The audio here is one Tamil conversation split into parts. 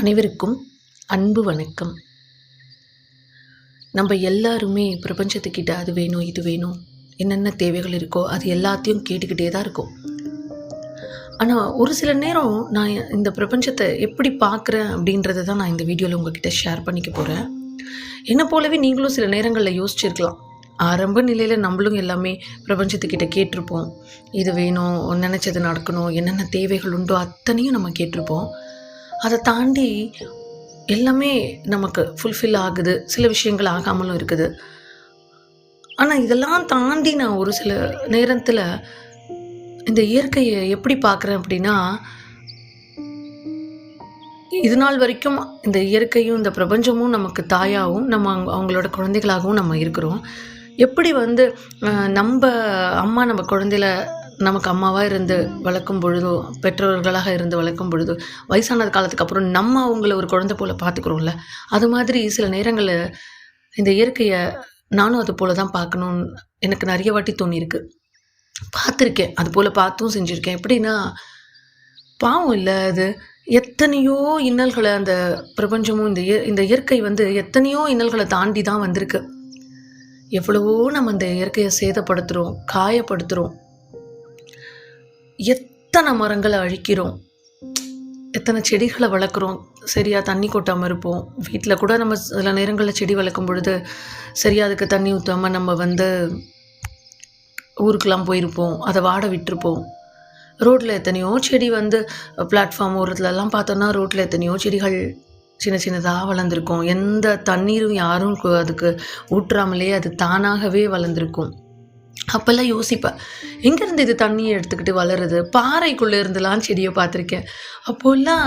அனைவருக்கும் அன்பு வணக்கம். நம்ம எல்லாருமே பிரபஞ்சத்துக்கிட்ட அது வேணும் இது வேணும் என்னென்ன தேவைகள் இருக்கோ அது எல்லாத்தையும் கேட்டுக்கிட்டே தான் இருக்கும். ஆனால் ஒரு சில நேரம் நான் இந்த பிரபஞ்சத்தை எப்படி பார்க்குறேன் அப்படின்றத தான் நான் இந்த வீடியோவில் உங்ககிட்ட ஷேர் பண்ணிக்க போகிறேன் என்னை போலவே நீங்களும் சில நேரங்களில் யோசிச்சிருக்கலாம். ஆரம்ப நிலையில் நம்மளும் எல்லாமே பிரபஞ்சத்துக்கிட்ட கேட்டிருப்போம். இது வேணும் நினச்சது நடக்கணும் என்னென்ன தேவைகள் உண்டோ அத்தனையும் நம்ம கேட்டிருப்போம். அதை தாண்டி எல்லாமே நமக்கு ஃபுல்ஃபில் ஆகுது. சில விஷயங்கள் ஆகாமலும் இருக்குது. ஆனால் இதெல்லாம் தாண்டி நான் ஒரு சில நேரத்தில் இந்த இயற்கையை எப்படி பார்க்குறேன் அப்படின்னா இது நாள் வரைக்கும் இந்த இயற்கையும் இந்த பிரபஞ்சமும் நமக்கு தாயாகவும் நம்ம அவங்களோட குழந்தைகளாகவும் நம்ம இருக்கிறோம். எப்படி வந்து நம்ம அம்மா நம்ம குழந்தையில நமக்கு அம்மாவாக இருந்து வளர்க்கும் பொழுதோ பெற்றோர்களாக இருந்து வளர்க்கும் பொழுதோ வயசானது காலத்துக்கு அப்புறம் நம்ம அவங்கள ஒரு குழந்தை போல் பார்த்துக்குறோம்ல. அது மாதிரி சில நேரங்களில் இந்த இயற்கையை நானும் அது போல் தான் பார்க்கணுன்னு எனக்கு நிறைய வாட்டி தோணியிருக்கு. பார்த்துருக்கேன். அது போல் பார்த்தும் செஞ்சுருக்கேன். எப்படின்னா பாவம் இல்லை அது. எத்தனையோ இன்னல்களை அந்த பிரபஞ்சமும் இந்த இய- இந்த இயற்கை வந்து எத்தனையோ இன்னல்களை தாண்டி தான் வந்திருக்கு. எவ்வளவோ நம்ம இந்த இயற்கையை சேதப்படுத்துகிறோம் காயப்படுத்துகிறோம் எத்தனை மரங்களை அழிக்கிறோம்? எத்தனை செடிகளை வளர்க்குறோம்? சரியாக தண்ணி கொட்டாமல் இருப்போம். வீட்டில் கூட நம்ம சில நேரங்களில் செடி வளர்க்கும் பொழுது சரியாக அதுக்கு தண்ணி ஊற்றாமல் நம்ம வந்து ஊருக்கெலாம் போயிருப்போம். அதை வாட விட்டுருப்போம். ரோட்டில் எத்தனையோ செடி வந்து பிளாட்ஃபார்ம் ஓரத்துலலாம் பார்த்தோன்னா ரோட்டில் எத்தனையோ செடிகள் சின்ன சின்னதாக வளர்ந்துருக்கும். எந்த தண்ணீரும் யாரும் அதுக்கு ஊற்றாமலே அது தானாகவே வளர்ந்துருக்கும். அப்போல்லாம் யோசிப்பேன். எங்கேருந்து இது தண்ணியை எடுத்துக்கிட்டு வளருது? பாறைக்குள்ளே இருந்துலாம் செடியை பார்த்துருக்கேன். அப்போல்லாம்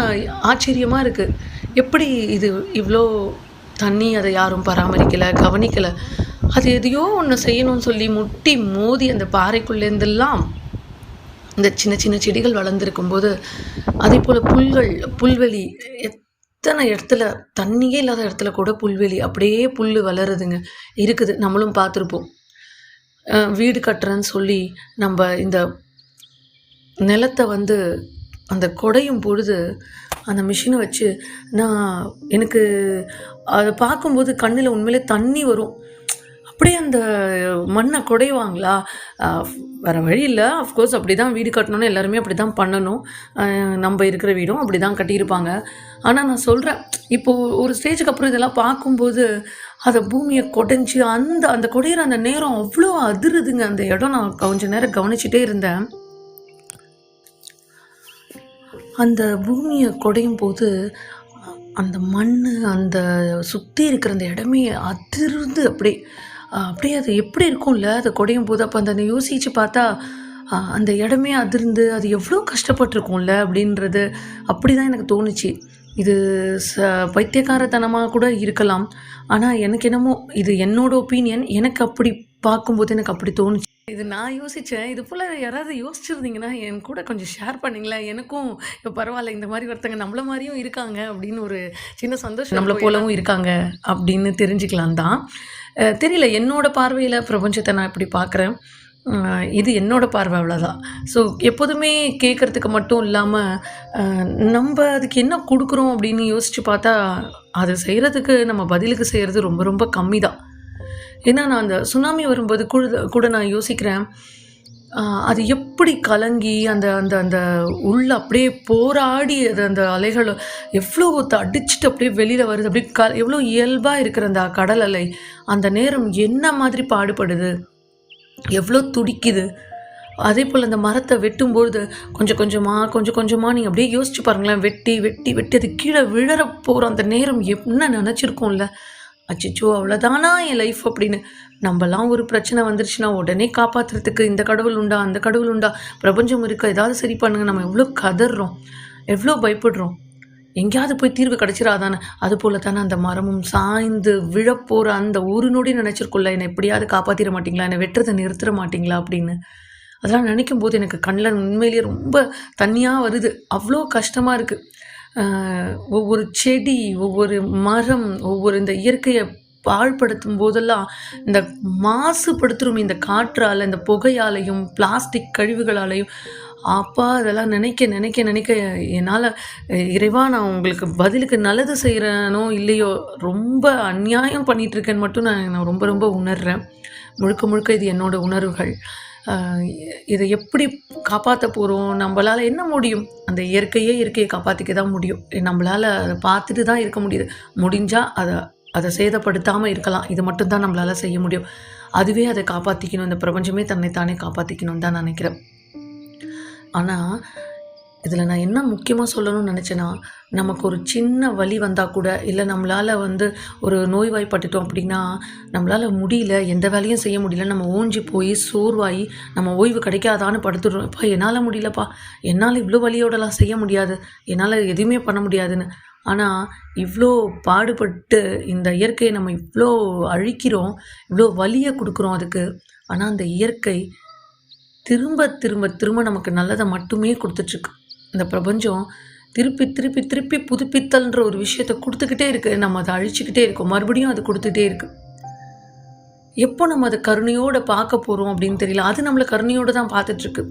ஆச்சரியமாக இருக்குது எப்படி இது இவ்வளோ தண்ணி அதை யாரும் பராமரிக்கலை கவனிக்கலை? அது எதையோ ஒன்று செய்யணும்னு சொல்லி முட்டி மோதி அந்த பாறைக்குள்ளேருந்தெல்லாம் இந்த சின்ன சின்ன செடிகள் வளர்ந்துருக்கும் போது அதே போல் புல்கள் புல்வெளி எத்தனை இடத்துல தண்ணியே இல்லாத இடத்துல கூட புல்வெளி அப்படியே புல் வளருதுங்க. இருக்குது. நம்மளும் பார்த்துருப்போம். வீடு கட்டுறேன்னு சொல்லி நம்ம இந்த நிலத்தை வந்து அந்த குடையும் பொழுது அந்த மிஷினை வச்சு நான் எனக்கு அதை பார்க்கும்போது கண்ணில் உண்மையிலே தண்ணி வரும். அப்படியே அந்த மண்ணை குடைவாங்களா? வேறு வழி இல்லை. அஃப்கோர்ஸ் அப்படி தான் வீடு கட்டணும்னு எல்லாருமே அப்படி தான் பண்ணணும் நம்ம இருக்கிற வீடும் அப்படி தான் கட்டியிருப்பாங்க. ஆனால் நான் சொல்கிறேன் இப்போது ஒரு ஸ்டேஜுக்கு அப்புறம் இதெல்லாம் பார்க்கும்போது அதை பூமியை கொடைஞ்சி அந்த அந்த குடையிற அந்த நேரம் அவ்வளோ அதிருதுங்க. அந்த இடம் நான் கொஞ்ச நேரம் கவனிச்சிட்டே இருந்தேன். அந்த பூமியை குடையும் போது அந்த மண் அந்த சுற்றி இருக்கிற அந்த இடமே அதிர்ந்து அப்படியே. அப்படியே அது எப்படி இருக்கும்ல? அதை குடையும் போது அப்போ அந்த யோசிச்சு பார்த்தா அந்த இடமே அதிர்ந்து அது எவ்வளோ கஷ்டப்பட்டிருக்கும்ல அப்படின்றது அப்படி தான் எனக்கு தோணுச்சு. இது ச பைத்தியக்காரத்தனமாக கூட இருக்கலாம். ஆனால் எனக்கு என்னமோ இது என்னோட ஒப்பீனியன் எனக்கு அப்படி பார்க்கும்போது எனக்கு அப்படி தோணுச்சு. இது நான் யோசித்தேன் இது போல் யாராவது யோசிச்சிருந்தீங்கன்னா என் கூட கொஞ்சம் ஷேர் பண்ணீங்களேன் எனக்கும் இப்போ பரவாயில்ல இந்த மாதிரி ஒருத்தங்க நம்மள மாதிரியும் இருக்காங்க அப்படின்னு ஒரு சின்ன சந்தோஷம் நம்மளை போலவும் இருக்காங்க அப்படின்னு தெரிஞ்சுக்கலாம் தான் தெரியல என்னோட பார்வையில் பிரபஞ்சத்தை நான் இப்படி பார்க்குறேன். இது என்னோட பார்வை அவ்வளோதான் ஸோ எப்போதுமே கேட்குறதுக்கு மட்டும் இல்லாமல் நம்ம அதுக்கு என்ன கொடுக்குறோம் அப்படின்னு யோசித்து பார்த்தா அதை செய்கிறதுக்கு நம்ம பதிலுக்கு செய்கிறது ரொம்ப ரொம்ப கம்மி தான் ஏன்னா நான் அந்த சுனாமி வரும்போது கூட கூட நான் யோசிக்கிறேன். அது எப்படி கலங்கி அந்த அந்த அந்த உள்ள அப்படியே போராடி அது அந்த அலைகள் எவ்வளோ அடிச்சுட்டு அப்படியே வெளியில் வருது. அப்படியே க எவ்வளோ இயல்பாக இருக்கிற அந்த கடல் அலை. அந்த நேரம் என்ன மாதிரி பாடுபடுது? எவ்வளோ துடிக்குது? அதே போல் அந்த மரத்தை வெட்டும்பொழுது கொஞ்சம் கொஞ்சமாக கொஞ்சம் கொஞ்சமாக நீங்கள் அப்படியே யோசிச்சு பாருங்களேன். வெட்டி வெட்டி வெட்டி அது கீழே விழற போகிற அந்த நேரம் என்ன நினச்சிருக்கோம்ல? அச்சச்சோ அவ்வளோதானா என் லைஃப் அப்படின்னு? நம்மலாம் ஒரு பிரச்சனை வந்துருச்சுன்னா உடனே காப்பாற்றுறதுக்கு இந்த கடவுள் உண்டா அந்த கடவுள் உண்டா? பிரபஞ்சம் இருக்கா? ஏதாவது சரி பண்ணுங்க. நம்ம எவ்வளோ கதறோம். எவ்வளோ பயப்படுறோம். எங்கேயாவது போய் தீர்வு கிடைச்சிடாதானே அது போல தானே அந்த மரமும் சாய்ந்து விழப்போகிற அந்த ஒரு நொடி நினச்சிருக்குல்ல என்னை எப்படியாவது காப்பாற்றிட மாட்டிங்களா? என்னை வெட்டுறதை நிறுத்திட மாட்டிங்களா அப்படின்னு. அதெல்லாம் நினைக்கும் போது எனக்கு கண்ணில் உண்மையிலேயே ரொம்ப தண்ணியாக வருது. அவ்வளோ கஷ்டமாக இருக்குது ஒவ்வொரு செடி ஒவ்வொரு மரம் ஒவ்வொரு இந்த இயற்கையை பாழ்படுத்தும் போதெல்லாம் இந்த மாசுபடுத்துகிறோம் இந்த காற்றால் இந்த புகையாலையும் பிளாஸ்டிக் கழிவுகளாலையும். அப்பா அதெல்லாம் நினைக்க நினைக்க நினைக்க என்னால் இறைவா நான் உங்களுக்கு பதிலுக்கு நல்லது செய்கிறேனோ இல்லையோ ரொம்ப அநியாயம் பண்ணிகிட்ருக்கேன்னு மட்டும் நான் நான் ரொம்ப ரொம்ப உணர்கிறேன் முழுக்க முழுக்க இது என்னோடய உணர்வுகள். இதை எப்படி காப்பாற்ற போகிறோம் நம்மளால் என்ன முடியும்? அந்த இயற்கையே இயற்கையை காப்பாற்றிக்க தான் முடியும். நம்மளால் அதை பார்த்துட்டு தான் இருக்க முடியுது. முடிஞ்சால் அதை அதை சேதப்படுத்தாமல் இருக்கலாம். இது மட்டும்தான் நம்மளால் செய்ய முடியும். அதுவே அதை காப்பாற்றிக்கணும் இந்த பிரபஞ்சமே தன்னைத்தானே காப்பாற்றிக்கணும்னு தான் நினைக்கிறேன். ஆனால் இதில் நான் என்ன முக்கியமாக சொல்லணும்னு நினச்சேன்னா நமக்கு ஒரு சின்ன வலி வந்தால் கூட இல்லை நம்மளால் வந்து ஒரு நோய்வாய்ப்பட்டுட்டோம் அப்படின்னா நம்மளால் முடியல எந்த வேலையும் செய்ய முடியல நம்ம ஓஞ்சி போய் சோர்வாகி நம்ம ஓய்வு கிடைக்காதான்னு படுத்துடுறோம். இப்போ என்னால் முடியலப்பா. என்னால் இவ்வளோ வலியோடலாம் செய்ய முடியாது. என்னால் எதுவுமே பண்ண முடியாதுன்னு. ஆனால் இவ்வளோ பாடுபட்டு இந்த இயற்கையை நம்ம இவ்வளோ அழிக்கிறோம் இவ்வளோ வலியை கொடுக்குறோம் அதுக்கு. ஆனால் அந்த இயற்கை திரும்ப திரும்ப திரும்ப நமக்கு நல்லதை மட்டுமே கொடுத்துட்ருக்கு இந்த பிரபஞ்சம் திருப்பி திருப்பி திருப்பி புதுப்பித்தல்ன்ற ஒரு விஷயத்த கொடுத்துக்கிட்டே இருக்குது நம்ம அதை அழிச்சுக்கிட்டே இருக்கோம். மறுபடியும் அது கொடுத்துட்டே இருக்கு. எப்போ நம்ம அதை கருணையோடு பார்க்க போகிறோம் அப்படின்னு தெரியல. அது நம்மளை கருணையோடு தான் பார்த்துட்ருக்கு.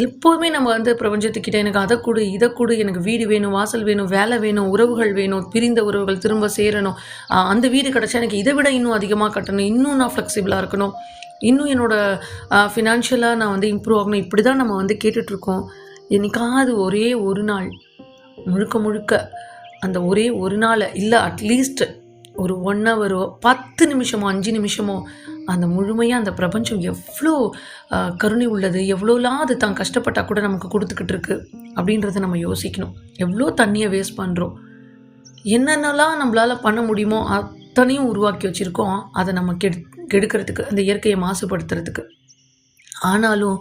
எப்போதுமே நம்ம வந்து பிரபஞ்சத்துக்கிட்ட எனக்கு அதை கொடு இதை கொடு எனக்கு வீடு வேணும் வாசல் வேணும் வேலை வேணும் உறவுகள் வேணும் பிரிந்த உறவுகள் திரும்ப சேரணும். அந்த வீடு கிடச்சா எனக்கு இதை விட இன்னும் அதிகமாக கட்டணும். இன்னும் நான் ஃப்ளெக்சிபிளாக இருக்கணும். இன்னும் என்னோட ஃபினான்ஷியலாக நான் வந்து இம்ப்ரூவ் ஆகணும். இப்படி தான் நம்ம வந்து கேட்டுட்ருக்கோம். என்னைக்காவது ஒரே ஒரு நாள் முழுக்க முழுக்க அந்த ஒரே ஒரு நாளை இல்லை அட்லீஸ்ட் ஒரு ஒன் ஹவரோ பத்து நிமிஷமோ அஞ்சு நிமிஷமோ அந்த முழுமையாக அந்த பிரபஞ்சம் எவ்வளோ கருணை உள்ளது எவ்வளோலாம் அது தான் கஷ்டப்பட்டால் கூட நமக்கு கொடுத்துக்கிட்டு இருக்கு அப்படின்றத நம்ம யோசிக்கணும். எவ்வளோ தண்ணியை வேஸ்ட் பண்ணுறோம் என்னென்னலாம் நம்மளால் பண்ண முடியுமோ அத்தனையும் உருவாக்கி வச்சுருக்கோம் அதை நம்ம கெடு கெடுக்கிறதுக்கு அந்த இயற்கையை மாசுபடுத்துறதுக்கு. ஆனாலும்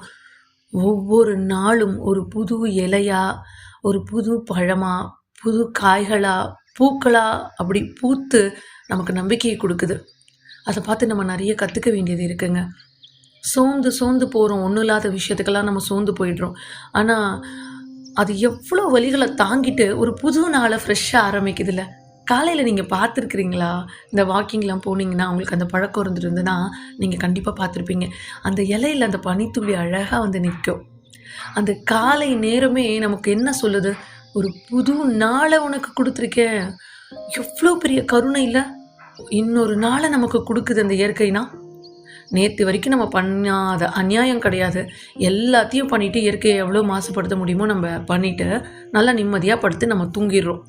ஒவ்வொரு நாளும் ஒரு புது இலையா ஒரு புது பழமா புது காய்களா பூக்களா அப்படி பூத்து நமக்கு நம்பிக்கையை கொடுக்குது. அதை பார்த்து நம்ம நிறைய கற்றுக்க வேண்டியது இருக்குங்க. சோர்ந்து சோர்ந்து போகிறோம் ஒன்றும் இல்லாத விஷயத்துக்கெல்லாம் நம்ம சோர்ந்து போயிடுறோம். ஆனால் அது எவ்வளோ வழிகளை தாங்கிட்டு ஒரு புது நாளை ஃப்ரெஷ்ஷாக ஆரம்பிக்குதுல்ல. காலையில் நீங்கள் பார்த்துருக்குறீங்களா? இந்த வாக்கிங்லாம் போனீங்கன்னா உங்களுக்கு அந்த பழக்கம் இருந்துருந்துன்னா நீங்கள் கண்டிப்பாக பார்த்துருப்பீங்க. அந்த இலையில அந்த பனித்துளி அழகாக வந்து நிற்கும். அந்த காலை நேரமே நமக்கு என்ன சொல்லுது? ஒரு புது நாளை உனக்கு கொடுத்துருக்கேன். எவ்வளோ பெரிய கருணை இல்லை? இன்னொரு நாளை நமக்கு கொடுக்குது அந்த இயற்கைனா? நேற்று வரைக்கும் நம்ம பண்ணாத அநியாயம் கிடையாது. எல்லாத்தையும் பண்ணிவிட்டு இயற்கையை எவ்வளோ மாசுபடுத்த முடியுமோ நம்ம பண்ணிவிட்டு நல்லா நிம்மதியாக படுத்து நம்ம தூங்கிடுறோம்.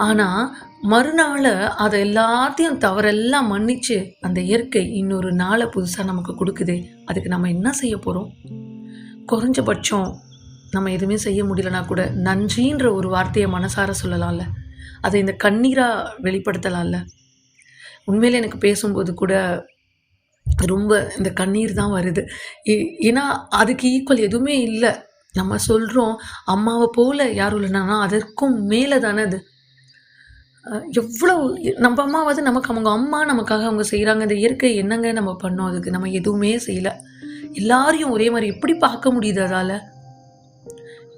ஆனால் மறுநாள் அதை எல்லாத்தையும் தவறெல்லாம் மன்னிச்சு அந்த இயற்கை இன்னொரு நாளை புதுசாக நமக்கு கொடுக்குது அதுக்கு நம்ம என்ன செய்ய போகிறோம் குறைஞ்சபட்சம் நம்ம எதுவுமே செய்ய முடியலனா கூட நன்றின்ற ஒரு வார்த்தையை மனசார சொல்லலாம்ல. அதை இந்த கண்ணீராக வெளிப்படுத்தலாம்ல. உண்மையில் எனக்கு பேசும்போது கூட ரொம்ப இந்த கண்ணீர் தான் வருது. ஏன்னா அதுக்கு ஈக்குவல் எதுவுமே இல்லை. நம்ம சொல்கிறோம் அம்மாவை போல் யாரும் இல்லைனா அதற்கும் மேலே தானே அது. எவ்வளோ நம்ம அம்மாவது நமக்கு அவங்க அம்மா நமக்காக அவங்க செய்கிறாங்க இந்த இயற்கை என்னங்க நம்ம பண்ணோம்? அதுக்கு நம்ம எதுவுமே செய்யலை. எல்லாரையும் ஒரே மாதிரி எப்படி பார்க்க முடியுது அதால்?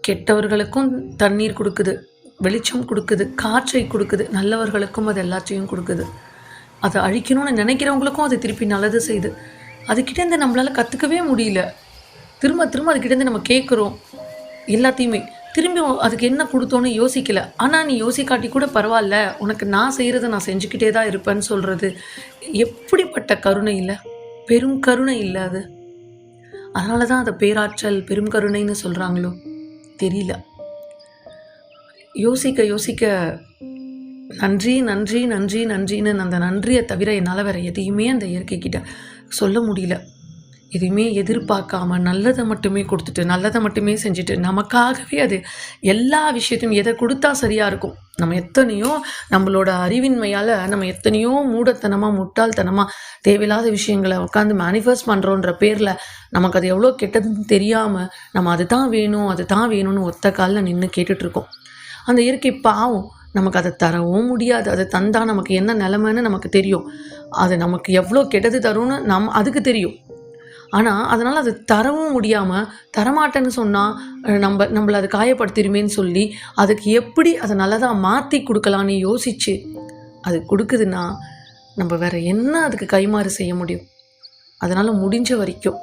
கெட்டவர்களுக்கும் தண்ணீர் கொடுக்குது வெளிச்சம் கொடுக்குது காற்றை கொடுக்குது நல்லவர்களுக்கும் அது எல்லாத்தையும் கொடுக்குது. அதை அழிக்கணும்னு நினைக்கிறவங்களுக்கும் அது திருப்பி நல்லது செய்யுது. அதுக்கிட்டேருந்து நம்மளால் கற்றுக்கவே முடியல. திரும்ப திரும்ப அதுக்கிட்டேருந்து நம்ம கேட்குறோம் எல்லாத்தையுமே திரும்பி அதுக்கு என்ன கொடுத்தோன்னு யோசிக்கல. ஆனால் நீ யோசிக்காட்டி கூட பரவாயில்ல உனக்கு நான் செய்கிறத நான் செஞ்சுக்கிட்டே தான் இருப்பேன்னு சொல்கிறது எப்படிப்பட்ட கருணை இல்லை? பெரும் கருணை இல்லை அது. அதனால தான் அதை பேராற்றல் பெரும் கருணைன்னு சொல்கிறாங்களோ தெரியல. யோசிக்க யோசிக்க நன்றி நன்றி நன்றி நன்றின்னு அந்த நன்றியை தவிர என்னால் வேறு எதையுமே அந்த இயற்கைக்கிட்ட சொல்ல முடியல. எதையுமே எதிர்பார்க்காம நல்லதை மட்டுமே கொடுத்துட்டு நல்லதை மட்டுமே செஞ்சுட்டு நமக்காகவே அது எல்லா விஷயத்தையும் எதை கொடுத்தா சரியாக இருக்கும்? நம்ம எத்தனையோ நம்மளோட அறிவின்மையால் நம்ம எத்தனையோ மூடத்தனமாக முட்டாள்தனமாக தேவையில்லாத விஷயங்களை உட்காந்து மேனிஃபெஸ்ட் பண்ணுறோன்ற பேரில் நமக்கு அது எவ்வளோ கெட்டதுன்னு தெரியாமல் நம்ம அது தான் வேணும் அது தான் வேணும்னு ஒத்த காலில் நின்று கேட்டுட்ருக்கோம். அந்த இயற்கை பாவம் நமக்கு அதை தரவும் முடியாது. அதை தந்தால் நமக்கு என்ன நிலமைன்னு நமக்கு தெரியும். அது நமக்கு எவ்வளோ கெட்டது தரும்னு நம் அதுக்கு தெரியும். ஆனால் அதனால் அது தரவும் முடியாமல் தரமாட்டேன்னு சொன்னால் நம்ம நம்மளை அது காயப்படுத்திடுமேன்னு சொல்லி அதுக்கு எப்படி அதை நல்லதாக மாற்றி கொடுக்கலான்னு யோசித்து அது கொடுக்குதுன்னா நம்ம வேறு என்ன அதுக்கு கைமாறு செய்ய முடியும்? அதனால் முடிஞ்ச வரைக்கும்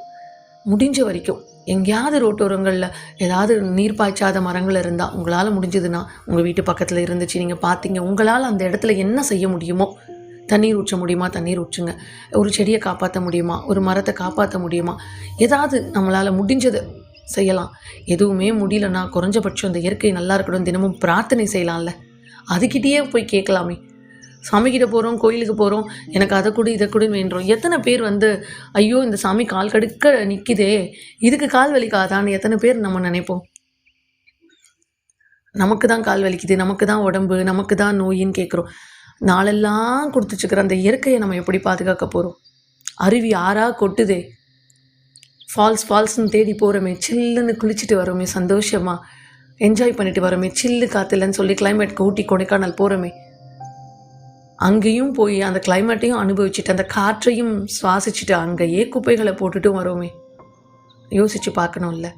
முடிஞ்ச வரைக்கும் எங்கேயாவது ரோட்டோரங்களில் ஏதாவது நீர் பாய்ச்சாத மரங்கள் இருந்தால் உங்களால் முடிஞ்சதுன்னா உங்கள் வீட்டு பக்கத்தில் இருந்துச்சு நீங்கள் பார்த்தீங்க உங்களால் அந்த இடத்துல என்ன செய்ய முடியுமோ தண்ணீர் ஊற்ற முடியுமா? தண்ணீர் ஊற்றுங்க. ஒரு செடியை காப்பாற்ற முடியுமா? ஒரு மரத்தை காப்பாற்ற முடியுமா? ஏதாவது நம்மளால் முடிஞ்சது செய்யலாம். எதுவுமே முடியலன்னா குறைஞ்சபட்சம் இந்த இயற்கை நல்லா இருக்கணும். தினமும் பிரார்த்தனை செய்யலாம்ல. அதுக்கிட்டேயே போய் கேட்கலாமே. சாமிக்கிட்ட போகிறோம் கோயிலுக்கு போகிறோம் எனக்கு அதை கூட இதை கூட வேண்டுறோம். எத்தனை பேர் வந்து ஐயோ இந்த சாமி கால் கடுக்க நிற்கிதே இதுக்கு கால் வலிக்காதான்னு எத்தனை பேர் நம்ம நினைப்போம்? நமக்கு தான் கால் வலிக்குது. நமக்கு தான் உடம்பு நமக்கு தான் நோயின்னு கேட்குறோம். நாளெல்லாம் கொடுத்துச்சுக்கிற அந்த இயற்கையை நம்ம எப்படி பாதுகாக்க போகிறோம் அருவி ஆறாக கொட்டுதே. ஃபால்ஸ் ஃபால்ஸ்னு தேடி போகிறோமே சில்லுன்னு குளிச்சுட்டு வரோமே சந்தோஷமாக என்ஜாய் பண்ணிட்டு வரோமே. சில்லு காற்றுலன்னு சொல்லி கிளைமேட்க்கு ஊட்டி கொடைக்கானல் போகிறோமே அங்கேயும் போய் அந்த கிளைமேட்டையும் அனுபவிச்சுட்டு அந்த காற்றையும் சுவாசிச்சுட்டு அங்கேயே குப்பைகளை போட்டுட்டும் வரோமே. யோசிச்சு பார்க்கணும்ல.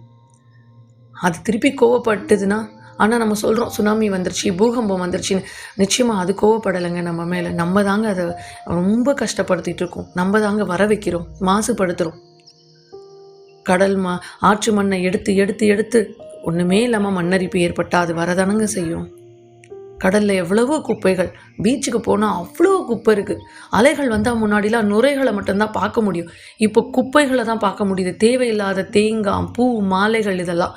அது திருப்பி கோவப்பட்டதுன்னா ஆனால் நம்ம சொல்கிறோம் சுனாமி வந்துருச்சு பூகம்பம் வந்துருச்சுன்னு. நிச்சயமாக அது கோவப்படலைங்க நம்ம மேலே. நம்ம தாங்க அதை ரொம்ப கஷ்டப்படுத்திகிட்டு இருக்கோம். நம்ம தாங்க வர வைக்கிறோம் மாசுபடுத்துகிறோம் கடல் மா ஆற்று மண்ணை எடுத்து எடுத்து எடுத்து ஒன்றுமே இல்லாமல் மண்ணரிப்பு ஏற்பட்டால் அது வரதானங்க செய்யும். கடலில் எவ்வளவோ குப்பைகள் பீச்சுக்கு போனால் அவ்வளோ குப்பை இருக்குது அலைகள் வந்தால் முன்னாடிலாம் நுரைகளை மட்டும்தான் பார்க்க முடியும். இப்போ குப்பைகளை தான் பார்க்க முடியுது. தேவையில்லாத தேங்காய் பூ மாலைகள் இதெல்லாம்.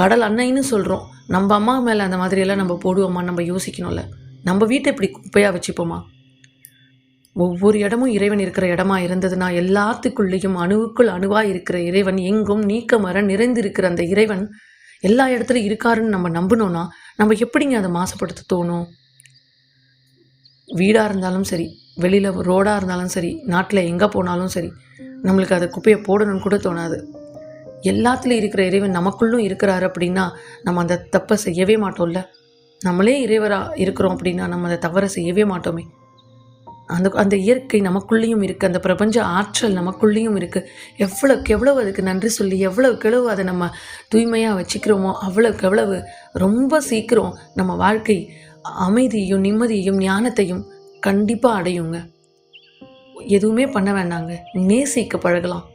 கடல் அன்னைன்னு சொல்கிறோம் நம்ம அம்மா மேலே அந்த மாதிரியெல்லாம் நம்ம போடுவோமா? நம்ம யோசிக்கணும்ல. நம்ம வீட்டை இப்படி குப்பையாக வச்சுப்போமா? ஒவ்வொரு இடமும் இறைவன் இருக்கிற இடமா இருந்ததுன்னா எல்லாத்துக்குள்ளேயும் அணுவுக்குள் அணுவாக இருக்கிற இறைவன் எங்கும் நீக்கமர நிறைந்திருக்கிற அந்த இறைவன் எல்லா இடத்துலையும் இருக்காருன்னு நம்ம நம்பினோன்னா நம்ம எப்படிங்க அதை மாசுபடுத்த தோணும்? வீடாக இருந்தாலும் சரி வெளியில் ரோடாக இருந்தாலும் சரி நாட்டில் எங்கே போனாலும் சரி நம்மளுக்கு அதை குப்பையை போடணும்னு கூட தோணாது. எல்லாத்துலேயும் இருக்கிற இறைவன் நமக்குள்ளும் இருக்கிறாரு அப்படின்னா நம்ம அந்த தப்பை செய்யவே மாட்டோம்ல? நம்மளே இறைவராக இருக்கிறோம் அப்படின்னா நம்ம அந்த தவறை செய்யவே மாட்டோமே. அந்த அந்த இயற்கை நமக்குள்ளேயும் இருக்குது அந்த பிரபஞ்ச ஆற்றல் நமக்குள்ளேயும் இருக்குது எவ்வளோக்கு எவ்வளவு அதுக்கு நன்றி சொல்லி எவ்வளோக்கு எவ்வளவு அதை நம்ம தூய்மையாக வச்சுக்கிறோமோ அவ்வளோக்கு எவ்வளவு ரொம்ப சீக்கிரம் நம்ம வாழ்க்கை அமைதியையும் நிம்மதியையும் ஞானத்தையும் கண்டிப்பாக அடையுங்க. எதுவுமே பண்ண வேண்டாங்க. நேசிக்க பழகலாம்.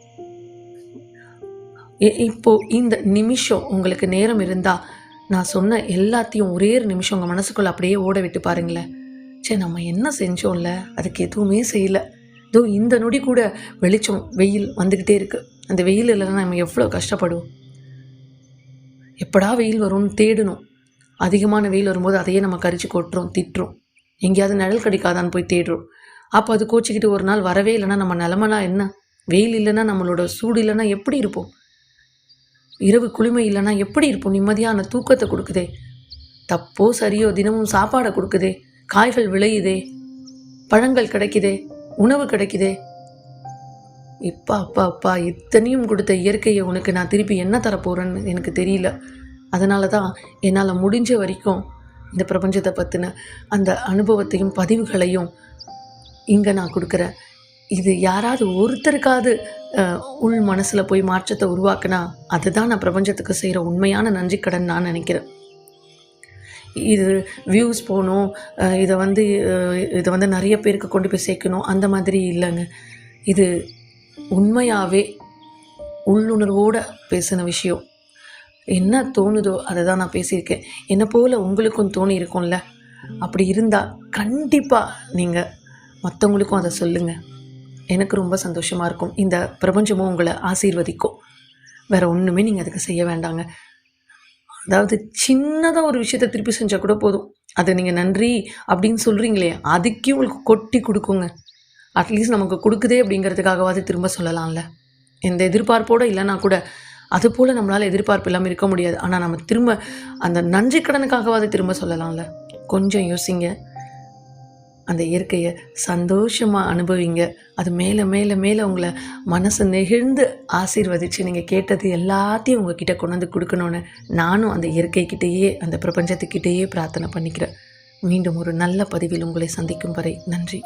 இப்போது இந்த நிமிஷம் உங்களுக்கு நேரம் இருந்தால் நான் சொன்ன எல்லாத்தையும் ஒரே ஒரு நிமிஷம் உங்கள் மனசுக்குள்ளே அப்படியே ஓட விட்டு பாருங்களேன். சே நம்ம என்ன செஞ்சோம்ல? அதுக்கு எதுவுமே செய்யலை. இதோ இந்த நொடி கூட வெளிச்சம் வெயில் வந்துக்கிட்டே இருக்குது அந்த வெயில் இல்லைன்னா நம்ம எவ்வளோ கஷ்டப்படுவோம்? எப்படா வெயில் வரும்னு தேடணும். அதிகமான வெயில் வரும்போது அதையே நம்ம கரிச்சு கொட்டுறோம் திட்டுறோம். எங்கேயாவது நிழல் கிடைக்காதான்னு போய் தேடுறோம். அப்போ அது கோச்சிக்கிட்டு ஒரு நாள் வரவே இல்லைன்னா நம்ம நிலமெல்லாம் என்ன? வெயில் இல்லைன்னா நம்மளோட சூடு இல்லைன்னா எப்படி இருப்போம்? இரவு குளிமை இல்லைன்னா எப்படி இருப்போம்? நிம்மதியான தூக்கத்தை கொடுக்குதே. தப்போ சரியோ தினமும் சாப்பாடை கொடுக்குதே. காய்கள் விளையுதே. பழங்கள் கிடைக்குதே. உணவு கிடைக்குதே. இப்பா அப்பா அப்பா இத்தனையும் கொடுத்த இயற்கையை உனக்கு நான் திருப்பி என்ன தரப்போகிறேன்னு எனக்கு தெரியல. அதனால தான் என்னால் முடிஞ்ச வரைக்கும் இந்த பிரபஞ்சத்தை பற்றின அந்த அனுபவத்தையும் பதிவுகளையும் இங்கே நான் கொடுக்குறேன். இது யாராவது ஒருத்தருக்காவது உள் மனசில் போய் மாற்றத்தை உருவாக்குனா அதுதான் நான் பிரபஞ்சத்துக்கு செய்கிற உண்மையான நன்றிக்கடன் நான் நினைக்கிறேன். இது வியூஸ் போகணும் இதை வந்து இதை வந்து நிறைய பேருக்கு கொண்டு போய் சேர்க்கணும் அந்த மாதிரி இல்லைங்க. இது உண்மையாகவே உள்ளுணர்வோடு பேசின விஷயம். என்ன தோணுதோ அதை தான் நான் பேசியிருக்கேன். என்னை போல் உங்களுக்கும் தோணி இருக்கும்ல? அப்படி இருந்தால் கண்டிப்பாக நீங்கள் மற்றவங்களுக்கும் அதை சொல்லுங்கள் எனக்கு ரொம்ப சந்தோஷமாக இருக்கும். இந்த பிரபஞ்சமும் உங்களை ஆசீர்வதிக்கும். வேறு ஒன்றுமே நீங்கள் அதுக்கு செய்ய வேண்டாங்க. அதாவது சின்னதாக ஒரு விஷயத்தை திருப்பி செஞ்சால் கூட போதும். அதை நீங்கள் நன்றி அப்படின்னு சொல்கிறீங்களே அதுக்கே உங்களுக்கு கொட்டி கொடுக்குங்க. அட்லீஸ்ட் நமக்கு கொடுக்குதே அப்படிங்கிறதுக்காகவாது திரும்ப சொல்லலாம்ல. எந்த எதிர்பார்ப்போடு இல்லைன்னா கூட அது போல் நம்மளால் எதிர்பார்ப்பு இல்லாமல் இருக்க முடியாது. ஆனால் நம்ம திரும்ப அந்த நன்றி கடனுக்காகவாது திரும்ப சொல்லலாம்ல. கொஞ்சம் யோசிங்க. அந்த இயற்கையை சந்தோஷமாக அனுபவிங்க. அது மேலே மேலே மேலே உங்களை மனசு நெகிழ்ந்து ஆசீர்வதித்து நீங்கள் கேட்டது எல்லாத்தையும் உங்ககிட்ட கொண்டு வந்து கொடுக்கணுன்னு நானும் அந்த இயற்கைக்கிட்டேயே அந்த பிரபஞ்சத்துக்கிட்டேயே பிரார்த்தனை பண்ணிக்கிறேன். மீண்டும் ஒரு நல்ல பதிவில் உங்களை சந்திக்கும் வரை நன்றி.